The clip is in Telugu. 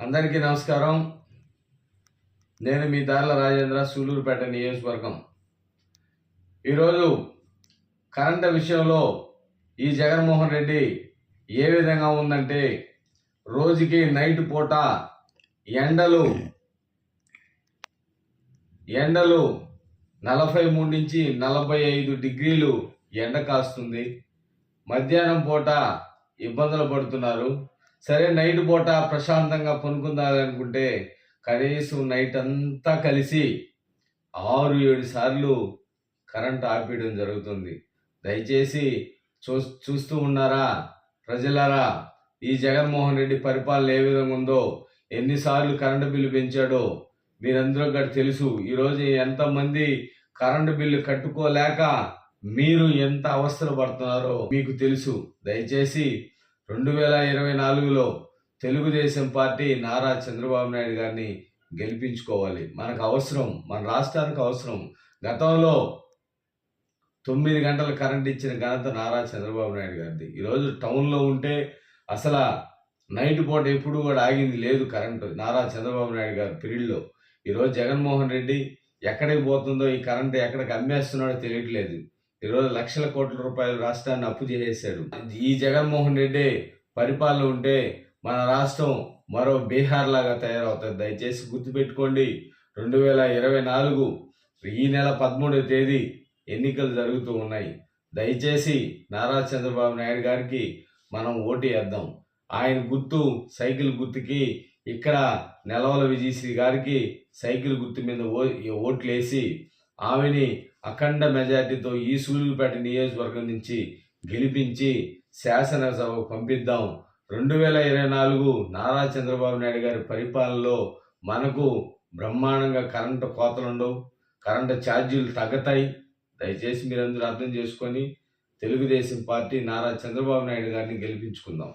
అందరికీ నమస్కారం. నేను మీ దార్ల రాజేంద్ర సూలూరుపేట నియోజకవర్గం. ఈరోజు కరెంటు విషయంలో ఈ జగన్మోహన్ రెడ్డి ఏ విధంగా ఉందంటే రోజుకి నైట్ పూట ఎండలు ఎండలు నలభై మూడు నుంచి నలభై ఐదు డిగ్రీలు ఎండ కాస్తుంది. మధ్యాహ్నం పూట ఇబ్బందులు పడుతున్నారు. సరే నైట్ పూట ప్రశాంతంగా పనుకుందాలనుకుంటే కనీసం నైట్ అంతా కలిసి ఆరు ఏడు సార్లు కరెంట్ ఆపేయడం జరుగుతుంది. దయచేసి చూ చూస్తూ ఉన్నారా? ప్రజలారా ఈ జగన్మోహన్ రెడ్డి పరిపాలన ఏ విధంగా ఉందో ఎన్నిసార్లు కరెంటు బిల్లు పెంచాడో మీరందరూ కూడా తెలుసు. ఈరోజు ఎంతమంది కరెంటు బిల్లు కట్టుకోలేక మీరు ఎంత అవస్థలు పడుతున్నారో మీకు తెలుసు. దయచేసి రెండు వేల ఇరవై నాలుగులో తెలుగుదేశం పార్టీ నారా చంద్రబాబు నాయుడు గారిని గెలిపించుకోవాలి. మనకు అవసరం మన రాష్ట్రానికి అవసరం. గతంలో తొమ్మిది గంటల కరెంట్ ఇచ్చిన ఘనత నారా చంద్రబాబు నాయుడు గారిది. ఈరోజు టౌన్లో ఉంటే అసలు నైట్ పూట ఎప్పుడు కూడా ఆగింది లేదు కరెంటు నారా చంద్రబాబు నాయుడు గారి పీరియడ్లో. ఈరోజు జగన్మోహన్ రెడ్డి ఎక్కడికి పోతుందో ఈ కరెంటు ఎక్కడికి అమ్మేస్తున్నాడో తెలియట్లేదు. ఈరోజు లక్షల కోట్ల రూపాయలు రాష్ట్రాన్ని అప్పు చేసేసాడు ఈ జగన్మోహన్ రెడ్డి పరిపాలన ఉంటే మన రాష్ట్రం మరో బీహార్ లాగా తయారవుతుంది. దయచేసి గుర్తుపెట్టుకోండి రెండు వేల ఇరవై నాలుగు ఈ నెల పదమూడవ తేదీ ఎన్నికలు జరుగుతూ ఉన్నాయి. దయచేసి నారా చంద్రబాబు నాయుడు గారికి మనం ఓటు వేద్దాం. ఆయన గుర్తు సైకిల్ గుర్తుకి ఇక్కడ నెలవల విజయశ్రీ గారికి సైకిల్ గుర్తు మీద ఓ ఓట్లు వేసి ఆమెని అఖండ మెజార్టీతో ఈ సూళ్ళూరుపేట నియోజకవర్గం నుంచి గెలిపించి శాసనసభకు పంపిద్దాం. రెండు వేల ఇరవై నాలుగు నారా చంద్రబాబు నాయుడు గారి పరిపాలనలో మనకు బ్రహ్మాండంగా కరెంటు కోతలుండవు. కరెంటు ఛార్జీలు తగ్గుతాయి. దయచేసి మీరందరూ అర్థం చేసుకొని తెలుగుదేశం పార్టీ నారా చంద్రబాబు నాయుడు గారిని గెలిపించుకుందాం.